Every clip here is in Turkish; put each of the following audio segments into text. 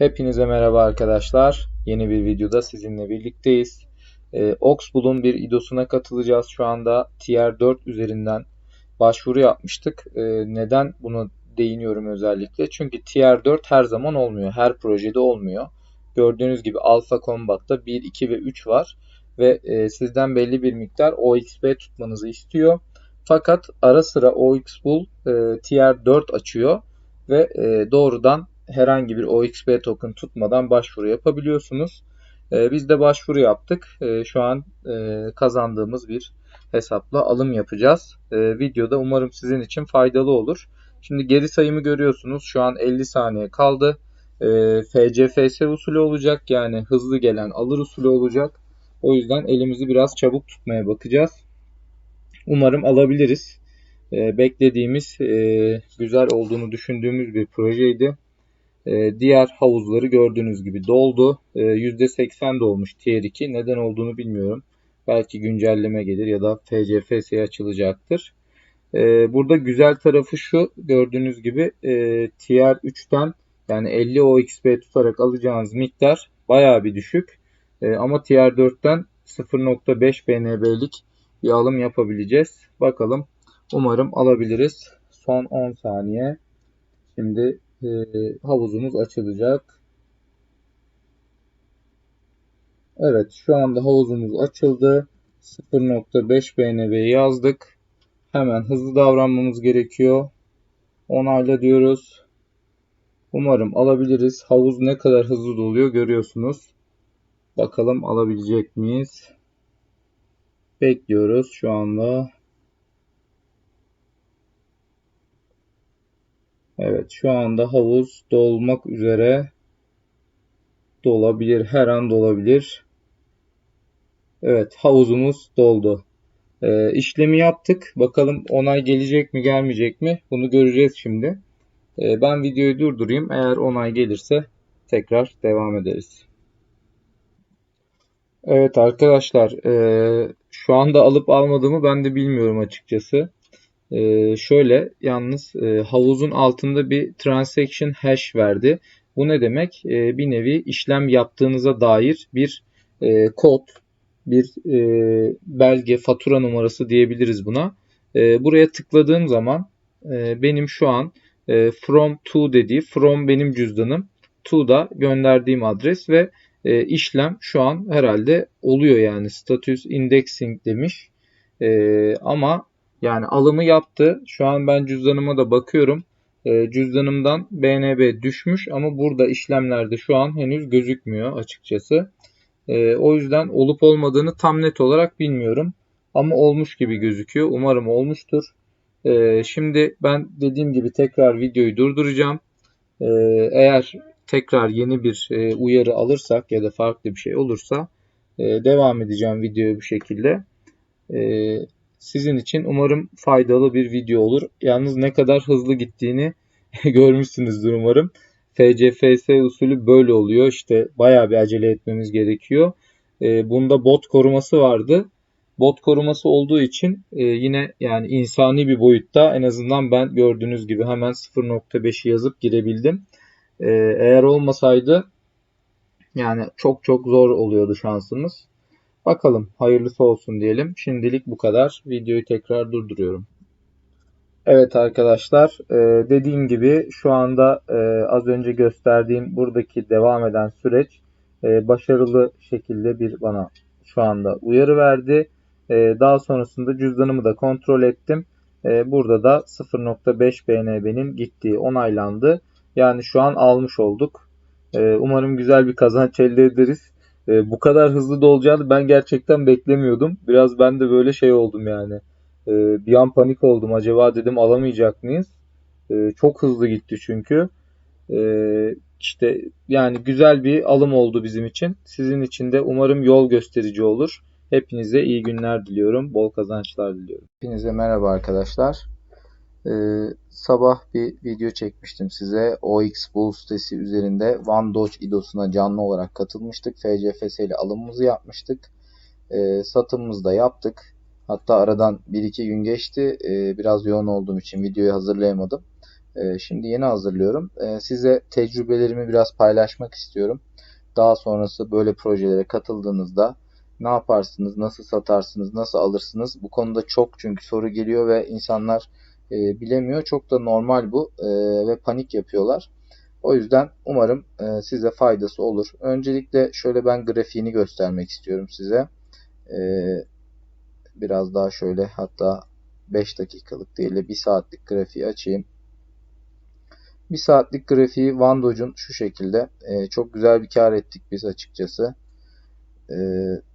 Hepinize merhaba arkadaşlar. Yeni bir videoda sizinle birlikteyiz. Ee, Oxbull'un bir idosuna katılacağız şu anda. Tier 4 üzerinden başvuru yapmıştık. Ee, neden bunu değiniyorum özellikle? Çünkü Tier 4 her zaman olmuyor. Her projede olmuyor. Gördüğünüz gibi Alpha Combat'ta 1, 2 ve 3 var. Ve e, sizden belli bir miktar OXP tutmanızı istiyor. Fakat ara sıra OXBull e, Tier 4 açıyor ve e, doğrudan herhangi bir OXP token tutmadan başvuru yapabiliyorsunuz. E, biz de başvuru yaptık. E, şu an e, kazandığımız bir hesapla alım yapacağız. E, videoda umarım sizin için faydalı olur. Şimdi geri sayımı görüyorsunuz. Şu an 50 saniye kaldı. FCFS usulü olacak. Yani hızlı gelen alır usulü olacak. O yüzden elimizi biraz çabuk tutmaya bakacağız. Umarım alabiliriz. Beklediğimiz, e, güzel olduğunu düşündüğümüz bir projeydi. E, diğer havuzları gördüğünüz gibi doldu. E, %80 dolmuş Tier 2. Neden olduğunu bilmiyorum. Belki güncelleme gelir ya da FCFS'ye açılacaktır. E, burada güzel tarafı şu. Gördüğünüz gibi e, Tier 3'ten yani 50 OXP tutarak alacağınız miktar baya bir düşük. Ama Tier 4'ten 0.5 BNB'lik bir alım yapabileceğiz. Bakalım. Umarım alabiliriz. Son 10 saniye. Şimdi e, havuzumuz açılacak. Evet şu anda havuzumuz açıldı. 0.5 BNB yazdık. Hemen hızlı davranmamız gerekiyor. Onayla diyoruz. Umarım alabiliriz. Havuz ne kadar hızlı doluyor görüyorsunuz. Bakalım alabilecek miyiz? Bekliyoruz şu anda. Evet şu anda havuz dolmak üzere. Dolabilir. Her an dolabilir. Evet havuzumuz doldu. Ee, işlemi yaptık. Bakalım onay gelecek mi gelmeyecek mi? Bunu göreceğiz şimdi. Ee, ben videoyu durdurayım. Eğer onay gelirse tekrar devam ederiz. Evet arkadaşlar e, şu anda alıp almadığımı ben de bilmiyorum açıkçası. E, şöyle yalnız e, havuzun altında bir transaction hash verdi. Bu ne demek? E, bir nevi işlem yaptığınıza dair bir e, kod, bir e, belge, fatura numarası diyebiliriz buna. E, buraya tıkladığım zaman e, benim şu an e, from to dediği from benim cüzdanım to da gönderdiğim adres ve e, işlem şu an herhalde oluyor yani status indexing demiş. E, ama yani alımı yaptı. Şu an ben cüzdanıma da bakıyorum. E, cüzdanımdan BNB düşmüş ama burada işlemlerde şu an henüz gözükmüyor açıkçası. E, o yüzden olup olmadığını tam net olarak bilmiyorum. Ama olmuş gibi gözüküyor. Umarım olmuştur. E, şimdi ben dediğim gibi tekrar videoyu durduracağım. E, eğer tekrar yeni bir e, uyarı alırsak ya da farklı bir şey olursa e, devam edeceğim videoyu bu şekilde. E, sizin için umarım faydalı bir video olur. Yalnız ne kadar hızlı gittiğini görmüşsünüzdür umarım. FCFS usulü böyle oluyor. İşte bayağı bir acele etmemiz gerekiyor. E, bunda bot koruması vardı. Bot koruması olduğu için e, yine yani insani bir boyutta en azından ben gördüğünüz gibi hemen 0.5'i yazıp girebildim. E, eğer olmasaydı yani çok çok zor oluyordu şansımız. Bakalım hayırlısı olsun diyelim. Şimdilik bu kadar. Videoyu tekrar durduruyorum. Evet arkadaşlar e, dediğim gibi şu anda e, az önce gösterdiğim buradaki devam eden süreç e, başarılı şekilde bir bana şu anda uyarı verdi. Daha sonrasında cüzdanımı da kontrol ettim. Burada da 0.5 BNB'nin gittiği onaylandı. Yani şu an almış olduk. Umarım güzel bir kazanç elde ederiz e, bu kadar hızlı dolacağını ben gerçekten beklemiyordum. Biraz ben de böyle şey oldum yani. E, bir an panik oldum. Acaba dedim alamayacak mıyız? E, çok hızlı gitti çünkü. E, işte yani güzel bir alım oldu bizim için. Sizin için de umarım yol gösterici olur. Hepinize iyi günler diliyorum. Bol kazançlar diliyorum. Hepinize merhaba arkadaşlar. Ee, sabah bir video çekmiştim size. OX Bull sitesi üzerinde One Dodge idosuna canlı olarak katılmıştık. FCFS ile alımımızı yapmıştık. Ee, satımımızı da yaptık. Hatta aradan 1-2 gün geçti. Ee, biraz yoğun olduğum için videoyu hazırlayamadım. E, şimdi yeni hazırlıyorum. E, size tecrübelerimi biraz paylaşmak istiyorum. Daha sonrası böyle projelere katıldığınızda ne yaparsınız, nasıl satarsınız, nasıl alırsınız? Bu konuda çok çünkü soru geliyor ve insanlar e, bilemiyor. Çok da normal bu e, ve panik yapıyorlar. O yüzden umarım e, size faydası olur. Öncelikle şöyle ben grafiğini göstermek istiyorum size. E, biraz daha şöyle hatta 5 dakikalık değil de 1 saatlik grafiği açayım. 1 saatlik grafiği Van Doge'un şu şekilde. E, çok güzel bir kar ettik biz açıkçası. E,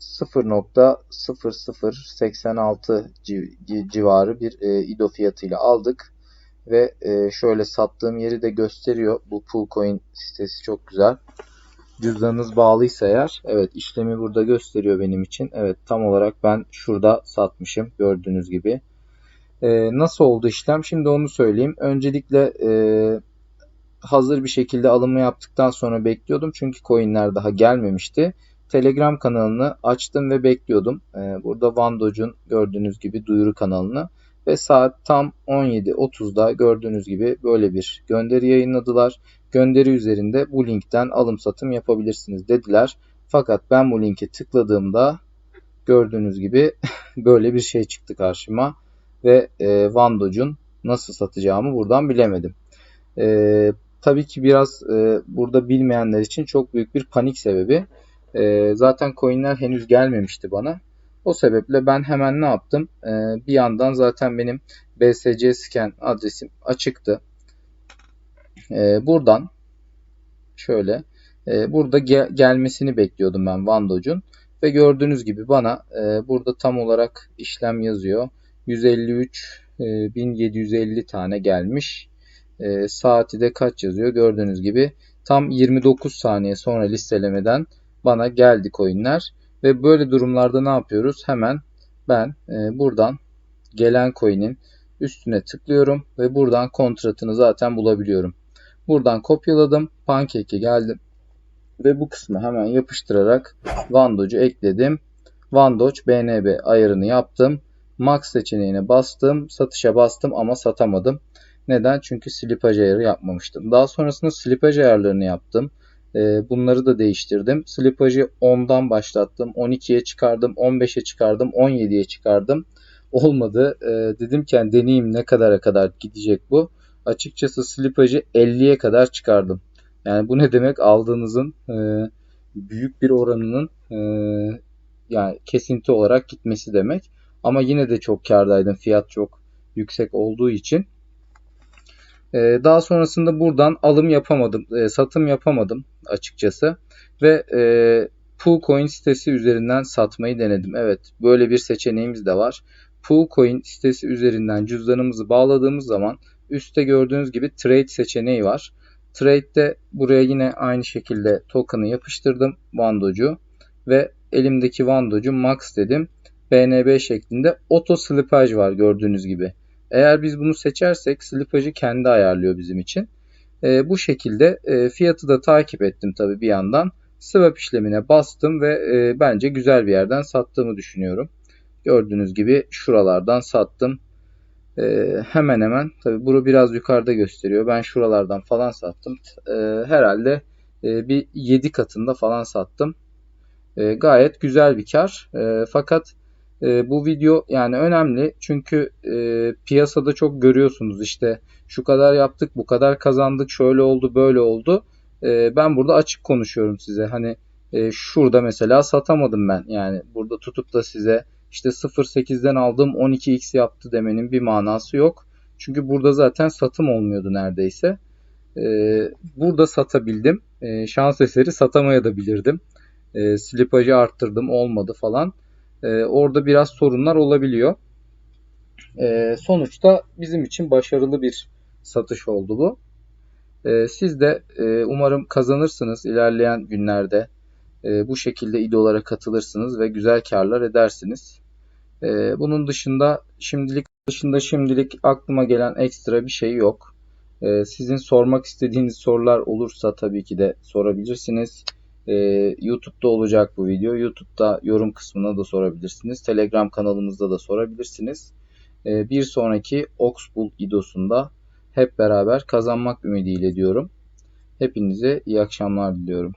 0.0086 civarı bir e, IDO fiyatıyla aldık. Ve e, şöyle sattığım yeri de gösteriyor. Bu Poolcoin sitesi çok güzel. Cüzdanınız bağlıysa eğer. Evet işlemi burada gösteriyor benim için. Evet tam olarak ben şurada satmışım gördüğünüz gibi. E, nasıl oldu işlem? Şimdi onu söyleyeyim. Öncelikle hazır bir şekilde alımı yaptıktan sonra bekliyordum. Çünkü coinler daha gelmemişti. Telegram kanalını açtım ve bekliyordum. E, burada Van Doge'un gördüğünüz gibi duyuru kanalını. Ve saat tam 17.30'da gördüğünüz gibi böyle bir gönderi yayınladılar. Gönderi üzerinde bu linkten alım satım yapabilirsiniz dediler. Fakat ben bu linke tıkladığımda gördüğünüz gibi böyle bir şey çıktı karşıma. Ve e, Van Doge'un nasıl satacağımı buradan bilemedim. E, tabii ki biraz e, burada bilmeyenler için çok büyük bir panik sebebi. E, zaten coinler henüz gelmemişti bana. O sebeple ben hemen ne yaptım? Ee, bir yandan zaten benim BSC scan adresim açıktı. Ee, buradan şöyle e, burada gel gelmesini bekliyordum ben Vandoge'un ve gördüğünüz gibi bana e, burada tam olarak işlem yazıyor. 153 e, 1750 tane gelmiş. E, saati de kaç yazıyor gördüğünüz gibi tam 29 saniye sonra listelemeden bana geldi coinler. Ve böyle durumlarda ne yapıyoruz? Hemen ben e, buradan gelen coin'in üstüne tıklıyorum ve buradan kontratını zaten bulabiliyorum. Buradan kopyaladım. Pancake'e geldim. Ve bu kısmı hemen yapıştırarak Vandoge'u ekledim. Vandoge BNB ayarını yaptım. Max seçeneğine bastım. Satışa bastım ama satamadım. Neden? Çünkü slippage ayarı yapmamıştım. Daha sonrasında slippage ayarlarını yaptım. Ee, bunları da değiştirdim. Slipajı 10'dan başlattım. 12'ye çıkardım. 15'e çıkardım. 17'ye çıkardım. Olmadı. Ee, dedim ki yani deneyeyim ne kadara kadar gidecek bu. Açıkçası slipajı 50'ye kadar çıkardım. Yani bu ne demek? Aldığınızın e, büyük bir oranının e, yani kesinti olarak gitmesi demek. Ama yine de çok kardaydım. Fiyat çok yüksek olduğu için. Ee, daha sonrasında buradan alım yapamadım, e, satım yapamadım açıkçası. Ve e, Poolcoin sitesi üzerinden satmayı denedim. Evet böyle bir seçeneğimiz de var. Poolcoin sitesi üzerinden cüzdanımızı bağladığımız zaman üstte gördüğünüz gibi trade seçeneği var. Trade'de buraya yine aynı şekilde token'ı yapıştırdım Vandocu ve elimdeki Vandocu max dedim. BNB şeklinde auto slippage var gördüğünüz gibi. Eğer biz bunu seçersek slipajı kendi ayarlıyor bizim için. E, bu şekilde e, fiyatı da takip ettim tabii bir yandan. Swap işlemine bastım ve e, bence güzel bir yerden sattığımı düşünüyorum. Gördüğünüz gibi şuralardan sattım. E, hemen hemen tabii bunu biraz yukarıda gösteriyor. Ben şuralardan falan sattım. E, herhalde e, bir 7 katında falan sattım. E, gayet güzel bir kar. E, fakat e, bu video yani önemli çünkü e, piyasada çok görüyorsunuz işte şu kadar yaptık bu kadar kazandık şöyle oldu böyle oldu. E, ben burada açık konuşuyorum size hani e, şurada mesela satamadım ben yani burada tutup da size işte 0.8'den aldığım 12x yaptı demenin bir manası yok. Çünkü burada zaten satım olmuyordu neredeyse. E, burada satabildim. E, şans eseri satamaya da bilirdim. E, slipajı arttırdım olmadı falan e, orada biraz sorunlar olabiliyor. E, sonuçta bizim için başarılı bir satış oldu bu. E, siz de e, umarım kazanırsınız ilerleyen günlerde. E, bu şekilde idolara katılırsınız ve güzel karlar edersiniz. E, bunun dışında şimdilik dışında şimdilik aklıma gelen ekstra bir şey yok. E, sizin sormak istediğiniz sorular olursa tabii ki de sorabilirsiniz. Ee, YouTube'da olacak bu video. YouTube'da yorum kısmına da sorabilirsiniz. Telegram kanalımızda da sorabilirsiniz. Ee, bir sonraki Oxbull idosunda hep beraber kazanmak ümidiyle diyorum. Hepinize iyi akşamlar diliyorum.